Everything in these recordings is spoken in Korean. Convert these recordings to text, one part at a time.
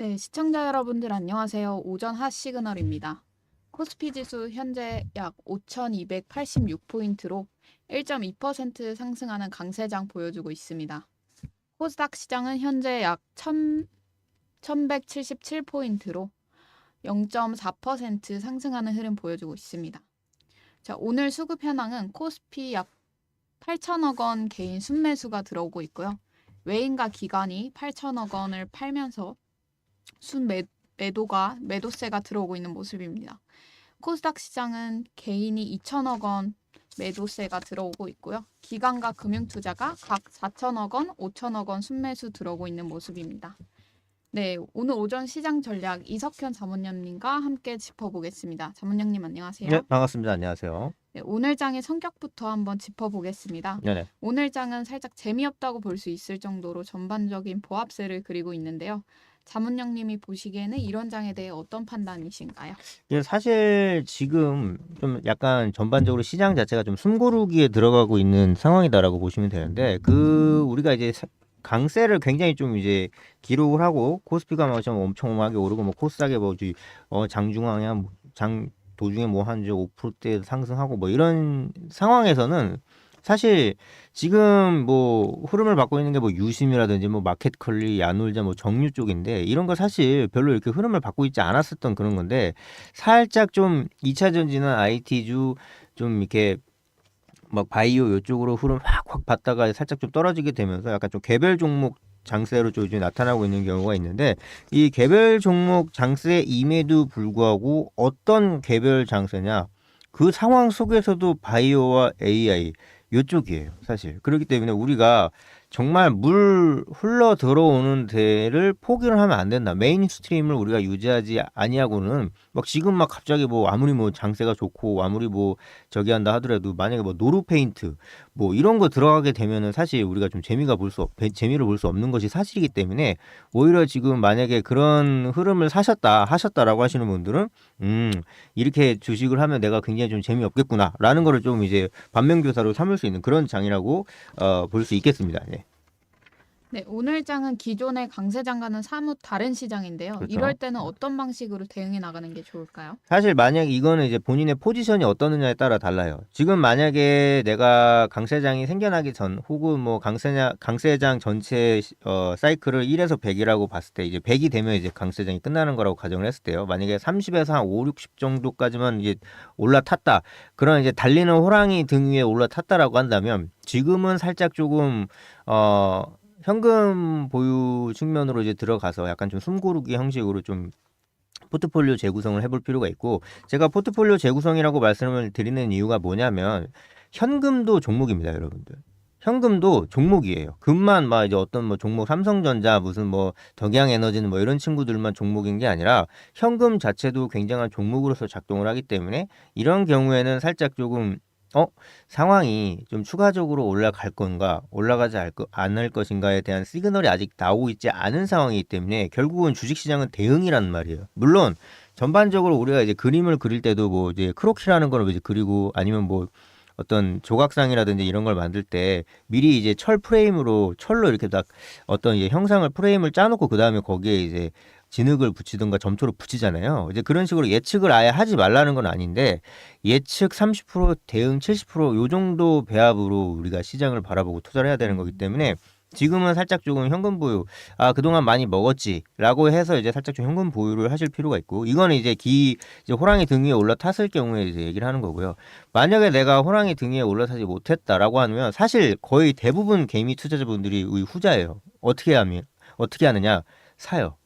네, 시청자 여러분들 안녕하세요. 오전 핫 시그널입니다. 코스피 지수 현재 약 5,286포인트로 1.2% 상승하는 강세장 보여주고 있습니다. 코스닥 시장은 현재 약 1,000, 1,177포인트로 0.4% 상승하는 흐름 보여주고 있습니다. 자, 오늘 수급 현황은 코스피 약 8천억 원 개인 순매수가 들어오고 있고요. 외인과 기관이 8천억 원을 팔면서 순 매, 매도가 매도세가 들어오고 있는 모습입니다. 코스닥 시장은 개인이 2천억 원 매도세가 들어오고 있고요. 기관과 금융투자가 각 4천억 원, 5천억 원 순매수 들어오고 있는 모습입니다. 네, 오늘 오전 시장 전략 이석현 자문위원님과 함께 짚어보겠습니다. 자문위원님 안녕하세요. 네, 반갑습니다. 안녕하세요. 네, 오늘 장의 성격부터 한번 짚어보겠습니다. 네네. 오늘 장은 살짝 재미없다고 볼 수 있을 정도로 전반적인 보합세를 그리고 있는데요. 자문령님이 보시기에는 이런 장에 대해 어떤 판단이신가요? 이게 사실 지금 좀 약간 전반적으로 시장 자체가 좀 숨고르기에 들어가고 있는 상황이다라고 보시면 되는데 그 우리가 이제 사- 강세를 굉장히 좀 이제 기록을 하고 코스피가 막 좀 엄청나게 오르고 뭐 코스닥에 뭐지 어 장중앙에 한장 도중에 뭐한 5%대 상승하고 뭐 이런 상황에서는 사실 지금 뭐 흐름을 받고 있는 게 뭐 유심이라든지 뭐 마켓컬리, 야놀자, 뭐 정유 쪽인데 이런 거 사실 별로 이렇게 흐름을 받고 있지 않았었던 그런 건데 살짝 좀 2차 전지는 IT주 좀 이렇게 막 바이오 요쪽으로 흐름 확확 받다가 살짝 좀 떨어지게 되면서 약간 좀 개별 종목 장세로 좀 나타나고 있는 경우가 있는데 이 개별 종목 장세임에도 불구하고 어떤 개별 장세냐? 그 상황 속에서도 바이오와 AI 요쪽이에요 사실. 그렇기 때문에 우리가 정말 물 흘러 들어오는 데를 포기를 하면 안 된다 메인스트림을 우리가 유지하지 아니하고는 막 지금 막 갑자기 뭐 아무리 뭐 장세가 좋고 아무리 뭐 저기 한다 하더라도 만약에 뭐 노루 페인트 뭐 이런 거 들어가게 되면은 사실 우리가 좀 재미가 볼 수 재미를 볼 수 없는 것이 사실이기 때문에 오히려 지금 만약에 그런 흐름을 사셨다 하셨다라고 하시는 분들은 음 이렇게 주식을 하면 내가 굉장히 좀 재미없겠구나라는 거를 좀 이제 반면교사로 삼을 수 있는 그런 장이라고 어, 볼 수 있겠습니다. 네. 네, 오늘 장은 기존의 강세 장과는 사뭇 다른 시장인데요. 그렇죠. 이럴 때는 어떤 방식으로 대응해 나가는 게 좋을까요? 사실 만약 이거는 이제 본인의 포지션이 어떠느냐에 따라 달라요. 지금 만약에 내가 강세장이 생겨나기 전 혹은 뭐 강세냐 강세장 전체 어 사이클을 1에서 100이라고 봤을 때 이제 100이 되면 이제 강세장이 끝나는 거라고 가정을 했을 때요. 만약에 30에서 한 5, 60 정도까지만 이제 올라탔다. 그런 이제 달리는 호랑이 등 위에 올라탔다라고 한다면 지금은 살짝 조금 어 현금 보유 측면으로 이제 들어가서 약간 좀 숨고르기 형식으로 좀 포트폴리오 재구성을 해볼 필요가 있고 제가 포트폴리오 재구성이라고 말씀을 드리는 이유가 뭐냐면 현금도 종목입니다, 여러분들. 현금도 종목이에요. 금만 막 이제 어떤 뭐 종목 삼성전자 무슨 뭐 덕양에너지는 뭐 이런 친구들만 종목인 게 아니라 현금 자체도 굉장한 종목으로서 작동을 하기 때문에 이런 경우에는 살짝 조금 어 상황이 좀 추가적으로 올라갈 건가 올라가지 않을 것인가에 대한 시그널이 아직 나오고 있지 않은 상황이기 때문에 결국은 주식시장은 대응이란 말이에요. 물론 전반적으로 우리가 이제 그림을 그릴 때도 뭐 이제 크로키라는 걸 이제 그리고 아니면 뭐 어떤 조각상이라든지 이런 걸 만들 때 미리 이제 철 프레임으로 철로 이렇게 딱 어떤 이제 형상을 프레임을 짜놓고 그 다음에 거기에 이제 진흙을 붙이든가 점토를 붙이잖아요. 이제 그런 식으로 예측을 아예 하지 말라는 건 아닌데 예측 30% 대응 70%요 정도 배합으로 우리가 시장을 바라보고 투자를 해야 되는 거기 때문에 지금은 살짝 조금 현금 보유 아 그동안 많이 먹었지라고 해서 이제 살짝 좀 현금 보유를 하실 필요가 있고 이거는 이제 기 이제 호랑이 등 위에 올라탔을 경우에 이제 얘기를 하는 거고요. 만약에 내가 호랑이 등 위에 올라타지 못했다라고 하면 사실 거의 대부분 개미 투자자분들이 의 후자예요. 어떻게 하면 어떻게 하느냐 사요.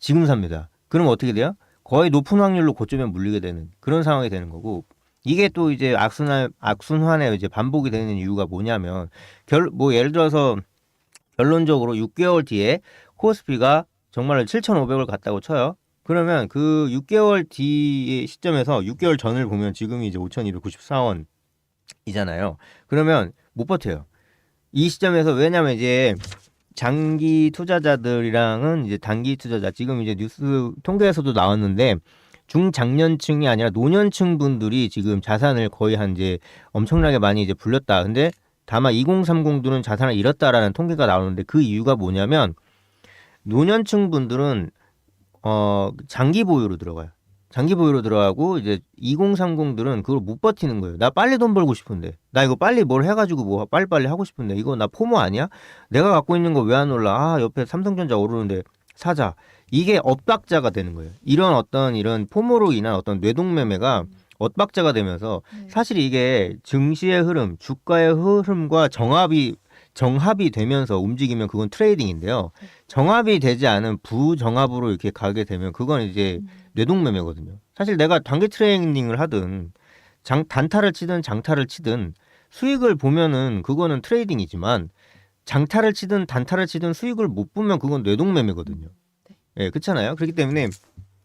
지금 삽니다. 그럼 어떻게 돼요? 거의 높은 확률로 고점에 물리게 되는 그런 상황이 되는 거고 이게 또 이제 악순환 악순환에 이제 반복이 되는 이유가 뭐냐면 결 뭐 예를 들어서 결론적으로 6개월 뒤에 코스피가 정말 7,500을 갔다고 쳐요. 그러면 그 6개월 뒤의 시점에서 6개월 전을 보면 지금이 이제 5,294원이잖아요. 그러면 못 버텨요. 이 시점에서 왜냐면 이제 장기 투자자들이랑은 이제 단기 투자자 지금 이제 뉴스 통계에서도 나왔는데 중장년층이 아니라 노년층 분들이 지금 자산을 거의 한 이제 엄청나게 많이 이제 불렸다. 근데 다만 2030들은 자산을 잃었다라는 통계가 나오는데 그 이유가 뭐냐면 노년층 분들은 어 장기 보유로 들어가요. 장기 보유로 들어가고 이제 2030들은 그걸 못 버티는 거예요. 나 빨리 돈 벌고 싶은데, 나 이거 빨리 뭘 해가지고 뭐 빨리빨리 하고 싶은데, 이거 나 포모 아니야? 내가 갖고 있는 거 왜 안 올라? 아 옆에 삼성전자 오르는데 사자. 이게 엇박자가 되는 거예요. 이런 어떤 이런 포모로 인한 어떤 뇌동매매가 엇박자가 되면서 네. 사실 이게 증시의 흐름, 주가의 흐름과 정합이 정합이 되면서 움직이면 그건 트레이딩인데요. 정합이 되지 않은 부정합으로 이렇게 가게 되면 그건 이제 음. 뇌동매매거든요. 사실 내가 단기 트레이딩을 하든 장, 단타를 치든 장타를 치든 수익을 보면은 그거는 트레이딩이지만 장타를 치든 단타를 치든 수익을 못 보면 그건 뇌동매매거든요. 네. 예, 그렇잖아요. 그렇기 때문에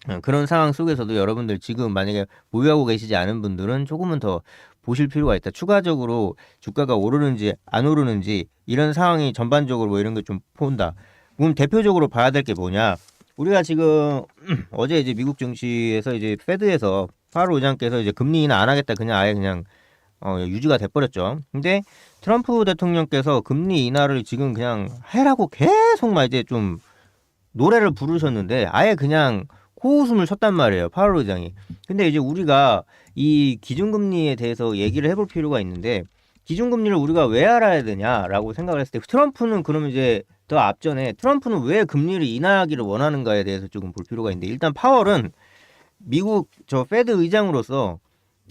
어, 그런 상황 속에서도 여러분들 지금 만약에 보유하고 계시지 않은 분들은 조금은 더 보실 필요가 있다. 추가적으로 주가가 오르는지 안 오르는지 이런 상황이 전반적으로 뭐 이런 걸 좀 본다. 그럼 대표적으로 봐야 될 게 뭐냐? 우리가 지금 어제 이제 미국 증시에서 이제 페드에서 파월 의장께서 이제 금리 인하 안 하겠다 그냥 아예 그냥 어, 유지가 돼버렸죠. 근데 트럼프 대통령께서 금리 인하를 지금 그냥 해라고 계속 막 이제 좀 노래를 부르셨는데 아예 그냥 코웃음을 쳤단 말이에요. 파월 의장이. 근데 이제 우리가 이 기준금리에 대해서 얘기를 해볼 필요가 있는데 기준금리를 우리가 왜 알아야 되냐라고 생각을 했을 때 트럼프는 그러면 이제 더 앞전에 트럼프는 왜 금리를 인하하기를 원하는가에 대해서 조금 볼 필요가 있는데 일단 파월은 미국 저 페드 의장으로서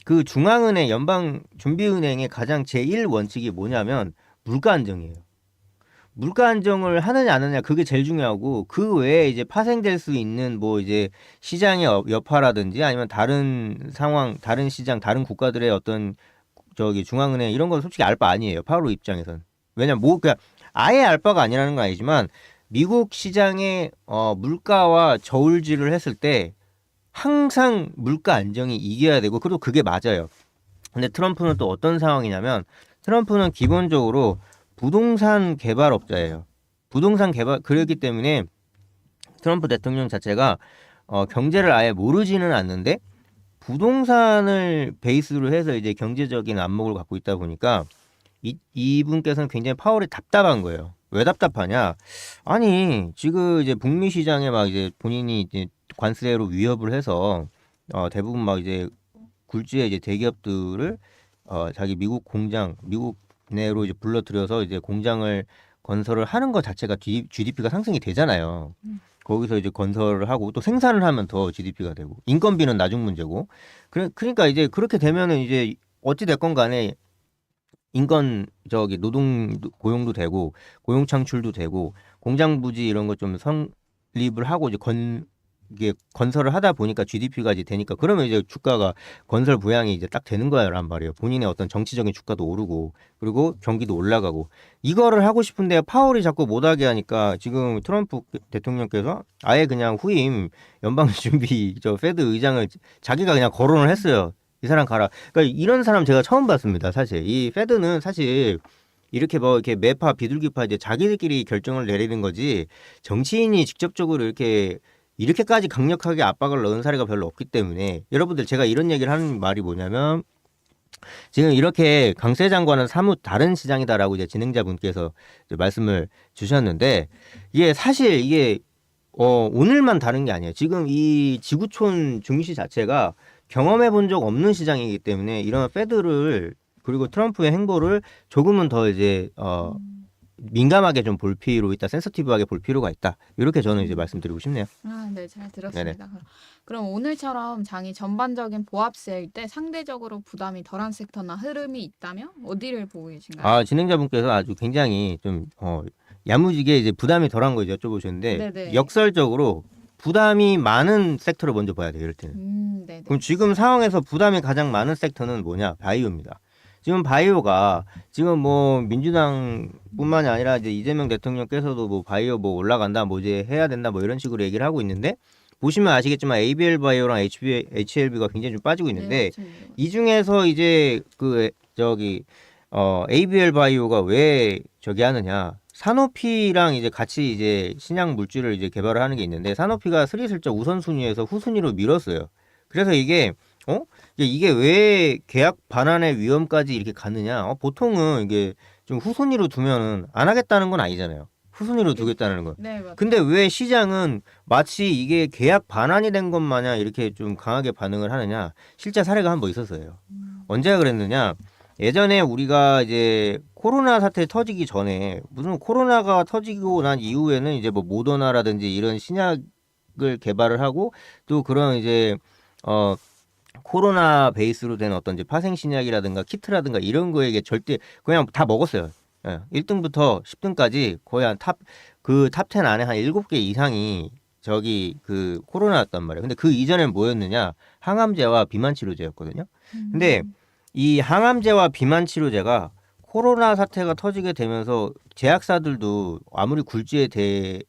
그 중앙은행 연방 준비은행의 가장 제1 원칙이 뭐냐면 물가 안정이에요. 물가 안정을 하느냐 안 하느냐 그게 제일 중요하고 그 외에 이제 파생될 수 있는 뭐 이제 시장의 여- 여파라든지 아니면 다른 상황, 다른 시장, 다른 국가들의 어떤 저기 중앙은행 이런 건 솔직히 알 바 아니에요. 파월 입장에선. 왜냐면 뭐 그냥 아예 알 바가 아니라는 건 아니지만 미국 시장의 어 물가와 저울질을 했을 때 항상 물가 안정이 이겨야 되고 그리고 그게 맞아요. 근데 트럼프는 또 어떤 상황이냐면 트럼프는 기본적으로 부동산 개발업자예요. 부동산 개발 그렇기 때문에 트럼프 대통령 자체가 어, 경제를 아예 모르지는 않는데 부동산을 베이스로 해서 이제 경제적인 안목을 갖고 있다 보니까 이, 이분께서는 굉장히 파월이 답답한 거예요. 왜 답답하냐? 아니 지금 이제 북미 시장에 막 이제 본인이 이제 관세로 위협을 해서 어, 대부분 막 이제 굴지의 이제 대기업들을 어, 자기 미국 공장 미국 내로 이제 불러들여서 이제 공장을 건설을 하는 것 자체가 GDP가 상승이 되잖아요. 음. 거기서 이제 건설을 하고 또 생산을 하면 더 GDP가 되고 인건비는 나중 문제고 그래 그러니까 이제 그렇게 되면은 이제 어찌 됐건 간에 인건 저기 노동 고용도 되고 고용 창출도 되고 공장 부지 이런 거좀 성립을 하고 이제 건 이게 건설을 하다 보니까 GDP가 이제 되니까 그러면 이제 주가가 건설 부양이 이제 딱 되는 거야란 말이에요. 본인의 어떤 정치적인 주가도 오르고 그리고 경기도 올라가고 이거를 하고 싶은데 파월이 자꾸 못하게 하니까 지금 트럼프 대통령께서 아예 그냥 후임 연방준비 저 페드 의장을 자기가 그냥 거론을 했어요. 이 사람 가라. 그러니까 이런 사람 제가 처음 봤습니다. 사실 이 페드는 사실 이렇게 뭐 이렇게 매파 비둘기파 이제 자기들끼리 결정을 내리는 거지 정치인이 직접적으로 이렇게 이렇게까지 강력하게 압박을 넣은 사례가 별로 없기 때문에 여러분들 제가 이런 얘기를 하는 말이 뭐냐면 지금 이렇게 강세 장관은 사뭇 다른 시장이다라고 이제 진행자분께서 말씀을 주셨는데 이게 사실 이게 어 오늘만 다른 게 아니에요. 지금 이 지구촌 증시 자체가 경험해 본 적 없는 시장이기 때문에 이런 페드를 그리고 트럼프의 행보를 조금은 더 이제 어 민감하게 좀 볼 필요 있다, 센서티브하게 볼 필요가 있다. 이렇게 저는 이제 말씀드리고 싶네요. 아, 네, 잘 들었습니다. 그럼 오늘처럼 장이 전반적인 보합세일 때 상대적으로 부담이 덜한 섹터나 흐름이 있다면 어디를 보고 계신가요? 아 진행자분께서 아주 굉장히 좀 어, 야무지게 이제 부담이 덜한 거 이제 여쭤보셨는데 네네. 역설적으로 부담이 많은 섹터를 먼저 봐야 돼요. 이럴 때는. 음, 네, 네. 그럼 지금 상황에서 부담이 가장 많은 섹터는 뭐냐? 바이오입니다. 지금 바이오가 지금 뭐 민주당뿐만이 아니라 이제 이재명 대통령께서도 뭐 바이오 뭐 올라간다, 뭐 이제 해야 된다, 뭐 이런 식으로 얘기를 하고 있는데 보시면 아시겠지만 ABL 바이오랑 HB, HLB가 굉장히 좀 빠지고 있는데 네, 좀이 중에서 이제 그 저기 어 ABL 바이오가 왜 저기 하느냐? 사노피랑 이제 같이 이제 신약 물질을 이제 개발을 하는 게 있는데 사노피가 스리슬쩍 우선순위에서 후순위로 밀었어요. 그래서 이게 어 이게, 왜 계약 반환의 위험까지 이렇게 가느냐? 어, 보통은 이게 좀 후순위로 두면은 안 하겠다는 건 아니잖아요. 후순위로 두겠다는 거. 네, 맞 근데 왜 시장은 마치 이게 계약 반환이 된 것 마냥 이렇게 좀 강하게 반응을 하느냐? 실제 사례가 한 번 있었어요. 언제가 그랬느냐? 예전에 우리가 이제 코로나 사태 터지기 전에 무슨 코로나가 터지고 난 이후에는 이제 뭐 모더나라든지 이런 신약을 개발을 하고 또 그런 이제 어 코로나 베이스로 된 어떤 이제 파생 신약이라든가 키트라든가 이런 거에게 절대 그냥 다 먹었어요. 예. 1등부터 10등까지 거의 한 탑 그탑10 안에 한 7개 이상이 저기 그 코로나였단 말이에요. 근데 그 이전엔 뭐였느냐? 항암제와 비만 치료제였거든요. 근데 이 항암제와 비만 치료제가 코로나 사태가 터지게 되면서 제약사들도 아무리 굴지의 대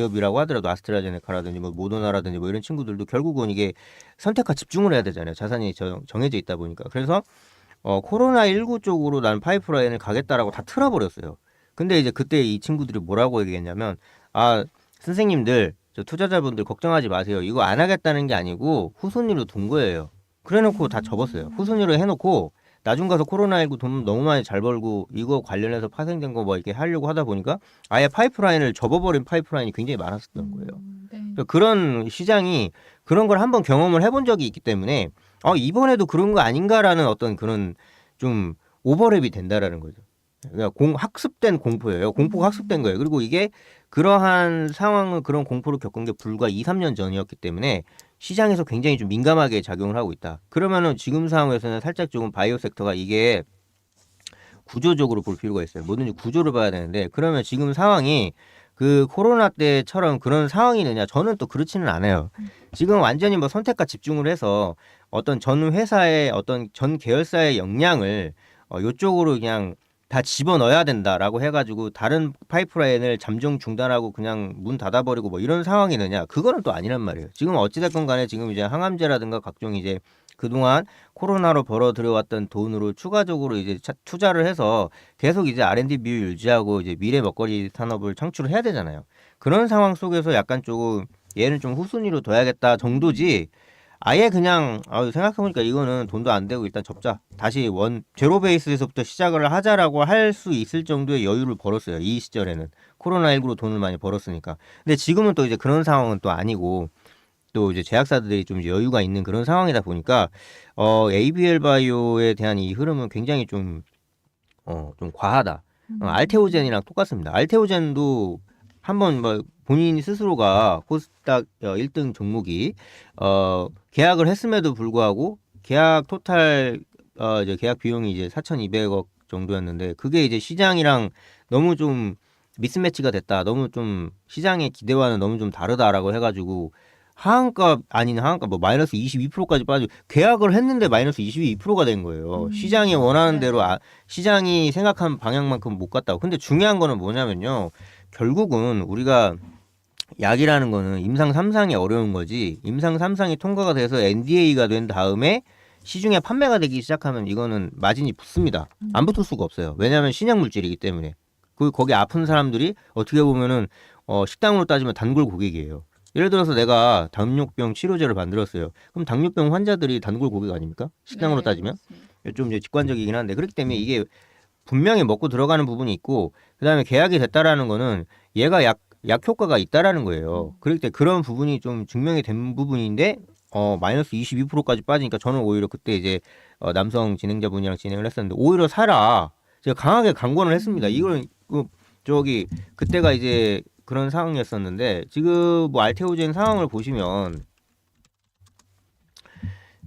기업이라고 하더라도 아스트라제네카라든지 뭐 모더나라든지 뭐 이런 친구들도 결국은 이게 선택과 집중을 해야 되잖아요. 자산이 정- 정해져 있다 보니까. 그래서 어 코로나 19 쪽으로 난 파이프라인을 가겠다라고 다 틀어버렸어요. 근데 이제 그때 이 친구들이 뭐라고 얘기했냐면 아 선생님들 저 투자자분들 걱정하지 마세요. 이거 안 하겠다는 게 아니고 후순위로 둔 거예요. 그래놓고 다 접었어요. 후순위로 해놓고 나중 가서 코로나19 돈 너무 많이 잘 벌고 이거 관련해서 파생된 거 뭐 이렇게 하려고 하다 보니까 아예 파이프라인을 접어버린 파이프라인이 굉장히 많았었던 거예요. 네. 그러니까 그런 시장이 그런 걸 한번 경험을 해본 적이 있기 때문에 어, 이번에도 그런 거 아닌가라는 어떤 그런 좀 오버랩이 된다라는 거죠. 그러니까 공, 학습된 공포예요. 공포가 학습된 거예요. 그리고 이게 그러한 상황을 그런 공포를 겪은 게 불과 2, 3년 전이었기 때문에 시장에서 굉장히 좀 민감하게 작용을 하고 있다. 그러면은 지금 상황에서는 살짝 조금 바이오 섹터가 이게 구조적으로 볼 필요가 있어요. 뭐든지 구조를 봐야 되는데 그러면 지금 상황이 그 코로나 때처럼 그런 상황이느냐? 저는 또 그렇지는 않아요. 지금 완전히 뭐 선택과 집중을 해서 어떤 전 회사의 어떤 전 계열사의 역량을 어, 요쪽으로 그냥 다 집어 넣어야 된다라고 해가지고 다른 파이프라인을 잠정 중단하고 그냥 문 닫아버리고 뭐 이런 상황이 느냐? 그거는 또 아니란 말이에요. 지금 어찌됐건 간에 지금 이제 항암제라든가 각종 이제 그동안 코로나로 벌어 들여왔던 돈으로 추가적으로 이제 차- 투자를 해서 계속 이제 R&D 비율 유지하고 이제 미래 먹거리 산업을 창출을 해야 되잖아요. 그런 상황 속에서 약간 조금 얘는 좀 후순위로 둬야겠다 정도지. 아예 그냥 아, 생각해보니까 이거는 돈도 안 되고 일단 접자. 다시 원 제로 베이스에서부터 시작을 하자라고 할 수 있을 정도의 여유를 벌었어요. 이 시절에는 코로나 19로 돈을 많이 벌었으니까. 근데 지금은 또 이제 그런 상황은 또 아니고 또 이제 제약사들이 좀 여유가 있는 그런 상황이다 보니까 어 ABL 바이오에 대한 이 흐름은 굉장히 좀 어, 좀 과하다. 어, 알테오젠이랑 똑같습니다. 알테오젠도 한번 뭐 본인 스스로가 코스닥 어, 1등 종목이 어, 계약을 했음에도 불구하고 계약 토탈 어, 이제 계약 비용이 이제 4,200억 정도였는데 그게 이제 시장이랑 너무 좀 미스매치가 됐다. 너무 좀 시장의 기대와는 너무 좀 다르다라고 해 가지고 하한가 아닌 하한가 뭐 마이너스 22%까지 빠지고 계약을 했는데 마이너스 22%가 된 거예요. 음. 시장이 원하는 네. 대로 아, 시장이 생각한 방향만큼 못 갔다고. 근데 중요한 거는 뭐냐면요. 결국은 우리가 약이라는 거는 임상 3상이 어려운 거지. 임상 3상이 통과가 돼서 NDA가 된 다음에 시중에 판매가 되기 시작하면 이거는 마진이 붙습니다. 안 붙을 수가 없어요. 왜냐하면 신약 물질이기 때문에. 그 거기 아픈 사람들이 어떻게 보면은 어, 식당으로 따지면 단골 고객이에요. 예를 들어서 내가 당뇨병 치료제를 만들었어요. 그럼 당뇨병 환자들이 단골 고객 아닙니까? 식당으로 네, 따지면 맞습니다. 좀 이제 직관적이긴 한데 그렇기 때문에 이게 분명히 먹고 들어가는 부분이 있고 그다음에 계약이 됐다라는 거는 얘가 약, 약 효과가 있다라는 거예요. 그럴 때 그런 부분이 좀 증명이 된 부분인데 어 마이너스 22%까지 빠지니까 저는 오히려 그때 이제 어, 남성 진행자분이랑 진행을 했었는데 오히려 사라 제가 강하게 강권을 했습니다. 이걸 그 저기 그때가 이제 그런 상황이었었는데 지금 뭐 알테오젠 상황을 보시면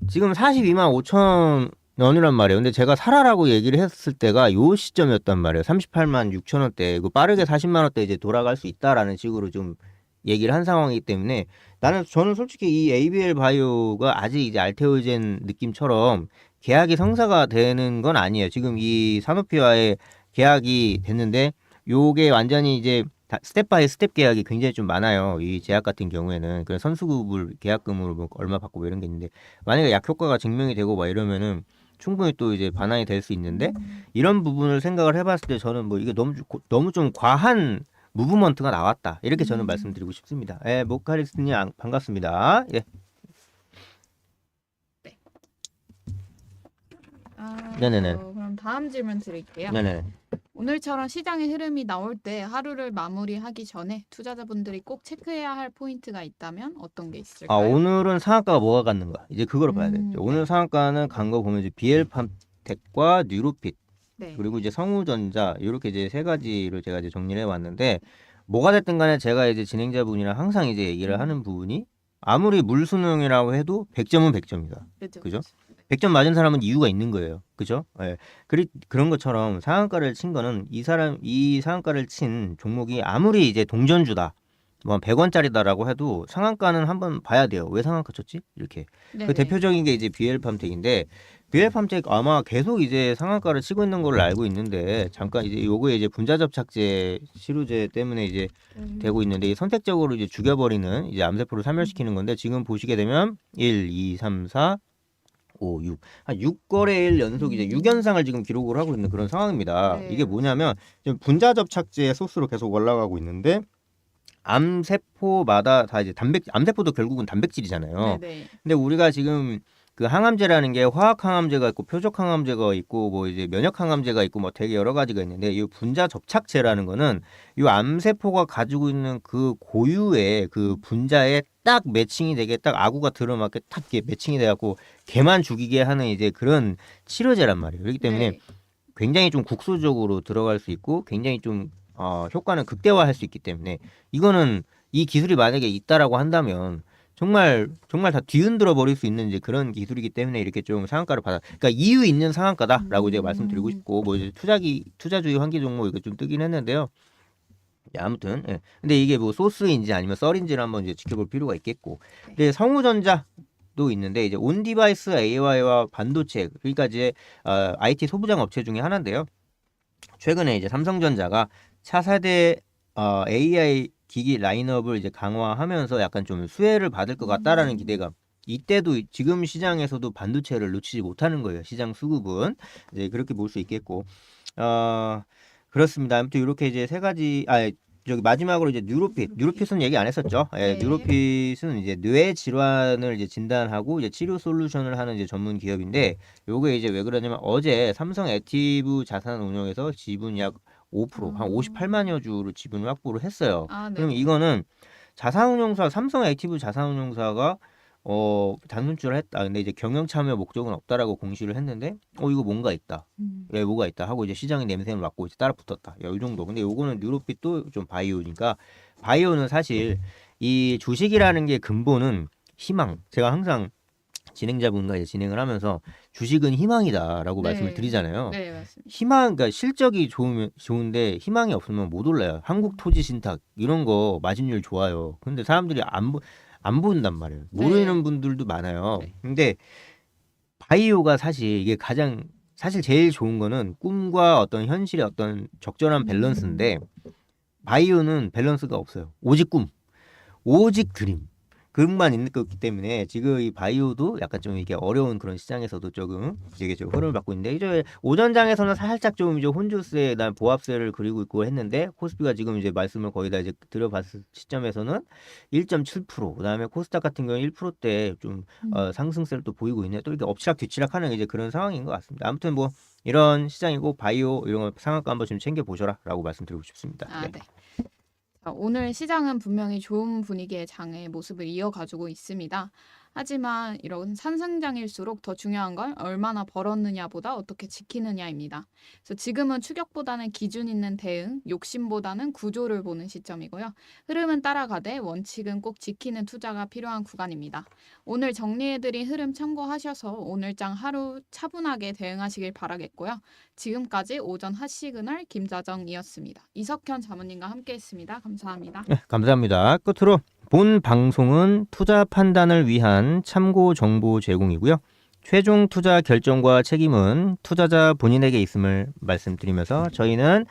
지금 42만 5천 원이란 말이에요. 근데 제가 사라라고 얘기를 했을 때가 요 시점이었단 말이에요. 38만 6천 원대. 이거 빠르게 40만 원대 이제 돌아갈 수 있다라는 식으로 좀 얘기를 한 상황이기 때문에 나는 저는 솔직히 이 ABL 바이오가 아직 이제 알테오젠 느낌처럼 계약이 성사가 되는 건 아니에요. 지금 이 사노피와의 계약이 됐는데 요게 완전히 이제 다 스텝 바이 스텝 계약이 굉장히 좀 많아요. 이 제약 같은 경우에는 그런 선수급을 계약금으로 뭐 얼마 받고 뭐 이런 게 있는데 만약에 약 효과가 증명이 되고 막 이러면은 충분히 또 이제 반환이 될 수 있는데 이런 부분을 생각을 해봤을 때 저는 뭐 이게 너무 너무 좀 과한 무브먼트가 나왔다 이렇게 저는 음. 말씀드리고 싶습니다. 예, 모카리스님 안- 반갑습니다. 예, 아, 네네네. 어, 그럼 다음 질문 드릴게요. 네네. 오늘처럼 시장의 흐름이 나올 때 하루를 마무리하기 전에 투자자분들이 꼭 체크해야 할 포인트가 있다면 어떤 게아 있을까요? 오늘은 상한가가 뭐가 갔는가 이제 그걸 봐야 음, 되죠. 네. 오늘 상한가는 간 거 보면 이제 비엘팜텍과 뉴로핏 네. 그리고 이제 성우전자 이렇게 이제 세 가지를 제가 이제 정리를 해왔는데 뭐가 됐든 간에 제가 이제 진행자분이랑 항상 이제 얘기를 음. 하는 부분이 아무리 물수능이라고 해도 100점은 100점이다. 그죠? 그죠? 100점 맞은 사람은 이유가 있는 거예요. 그죠? 예. 그리, 그런 것처럼 상한가를 친 거는 이 사람, 이 상한가를 친 종목이 아무리 이제 동전주다. 뭐 100원짜리다라고 해도 상한가는 한번 봐야 돼요. 왜 상한가 쳤지? 이렇게. 네네. 그 대표적인 게 이제 비엘팜텍인데 비엘팜텍 아마 계속 이제 상한가를 치고 있는 걸로 알고 있는데 잠깐 이제 요거에 이제 분자접착제 치료제 때문에 이제 음, 되고 있는데 이 선택적으로 이제 죽여버리는 이제 암세포를 사멸시키는 건데 지금 보시게 되면 1, 2, 3, 4, 5, 6. 한 6거래일 연속 이제 6연상을 지금 기록을 하고 있는 그런 상황입니다. 네. 이게 뭐냐면 지금 분자 접착제 소스로 계속 올라가고 있는데 암세포마다 다 이제 단백 암세포도 결국은 단백질이잖아요. 네 네. 근데 우리가 지금 그 항암제라는 게 화학 항암제가 있고 표적 항암제가 있고 뭐 이제 면역 항암제가 있고 뭐 되게 여러 가지가 있는데 이 분자 접착제라는 거는 이 암세포가 가지고 있는 그 고유의 그 분자에 딱 매칭이 되게 딱 아구가 들어맞게 딱 이렇게 매칭이 돼 갖고 개만 죽이게 하는 이제 그런 치료제란 말이에요. 그렇기 때문에 네. 굉장히 좀 국소적으로 들어갈 수 있고 굉장히 좀 어, 효과는 극대화할 수 있기 때문에 이거는 이 기술이 만약에 있다라고 한다면 정말 정말 다 뒤흔들어 버릴 수 있는 이제 그런 기술이기 때문에 이렇게 좀 상한가를 받아. 그러니까 이유 있는 상한가다라고 제가 말씀드리고 음. 싶고 뭐 이제 투자기 투자주의 환기 종목 이거 좀 뜨긴 했는데요. 예, 아무튼 예. 근데 이게 뭐 소스인지 아니면 썰인지를 한번 이제 지켜볼 필요가 있겠고. 근데 성우전자 도 있는데 이제 온 디바이스 AI와 반도체 그러니까 이제 어, IT 소부장 업체 중에 하나인데요. 최근에 이제 삼성전자가 차세대 어, AI 기기 라인업을 이제 강화하면서 약간 좀 수혜를 받을 것 같다라는 음. 기대감. 이때도 지금 시장에서도 반도체를 놓치지 못하는 거예요. 시장 수급은 이제 그렇게 볼 수 있겠고, 어 그렇습니다. 아무튼 이렇게 이제 세 가지 아 저기 마지막으로 이제 뉴로핏, 뉴로핏은 얘기 안 했었죠. 예, 네. 뉴로핏은 이제 뇌 질환을 이제 진단하고 이제 치료 솔루션을 하는 이제 전문 기업인데 요게 이제 왜 그러냐면 어제 삼성 액티브 자산 운용에서 지분 약 5%, 한 음. 58만여 주를 지분을 확보를 했어요. 아, 네. 그럼 이거는 자산운용사 삼성 액티브 자산운용사가 어 단순주를 했다. 근데 이제 경영 참여 목적은 없다라고 공시를 했는데 어 이거 뭔가 있다. 음. 예, 뭐가 있다 하고 이제 시장의 냄새를 맡고 이제 따라 붙었다. 야, 이 정도. 근데 요거는 뉴로핏도 좀 바이오니까 바이오는 사실 이 주식이라는 게 근본은 희망. 제가 항상 진행자분과 이제 진행을 하면서 주식은 희망이다라고 네. 말씀을 드리잖아요. 네, 맞습니다. 희망, 그러니까 실적이 좋으면 좋은데 희망이 없으면 못 올라요. 한국 토지 신탁 이런 거 마진율 좋아요. 근데 사람들이 안, 보- 안 본단 말이에요. 모르는 네. 분들도 많아요. 네. 근데 바이오가 사실 이게 가장 사실 제일 좋은 거는 꿈과 어떤 현실의 어떤 적절한 밸런스인데 바이오는 밸런스가 없어요. 오직 꿈, 오직 드림. 그것만 있는 거기 때문에 지금 이 바이오도 약간 좀 이게 어려운 그런 시장에서도 조금 되게 좀 흐름을 받고 있는데 이제 오전장에서는 살짝 좀 이제 혼조세, 난 보합세를 그리고 있고 했는데 코스피가 지금 이제 말씀을 거의 다 이제 들어봤을 시점에서는 1.7% 그다음에 코스닥 같은 경우 1%대 좀 음. 어, 상승세를 또 보이고 있네. 또 이렇게 엎치락 뒤치락하는 이제 그런 상황인 것 같습니다. 아무튼 뭐 이런 시장이고 바이오 이런 거 상한가 한번 좀 챙겨 보셔라라고 말씀드리고 싶습니다. 아, 네. 네. 자, 오늘 시장은 분명히 좋은 분위기의 장의 모습을 이어가지고 있습니다. 하지만 이런 산승장일수록 더 중요한 건 얼마나 벌었느냐보다 어떻게 지키느냐입니다. 그래서 지금은 추격보다는 기준 있는 대응, 욕심보다는 구조를 보는 시점이고요. 흐름은 따라가되 원칙은 꼭 지키는 투자가 필요한 구간입니다. 오늘 정리해드린 흐름 참고하셔서 오늘장 하루 차분하게 대응하시길 바라겠고요. 지금까지 오전 핫시그널 김자정이었습니다. 이석현 자문님과 함께했습니다. 감사합니다. 네, 감사합니다. 끝으로 본 방송은 투자 판단을 위한 참고 정보 제공이고요. 최종 투자 결정과 책임은 투자자 본인에게 있음을 말씀드리면서 저희는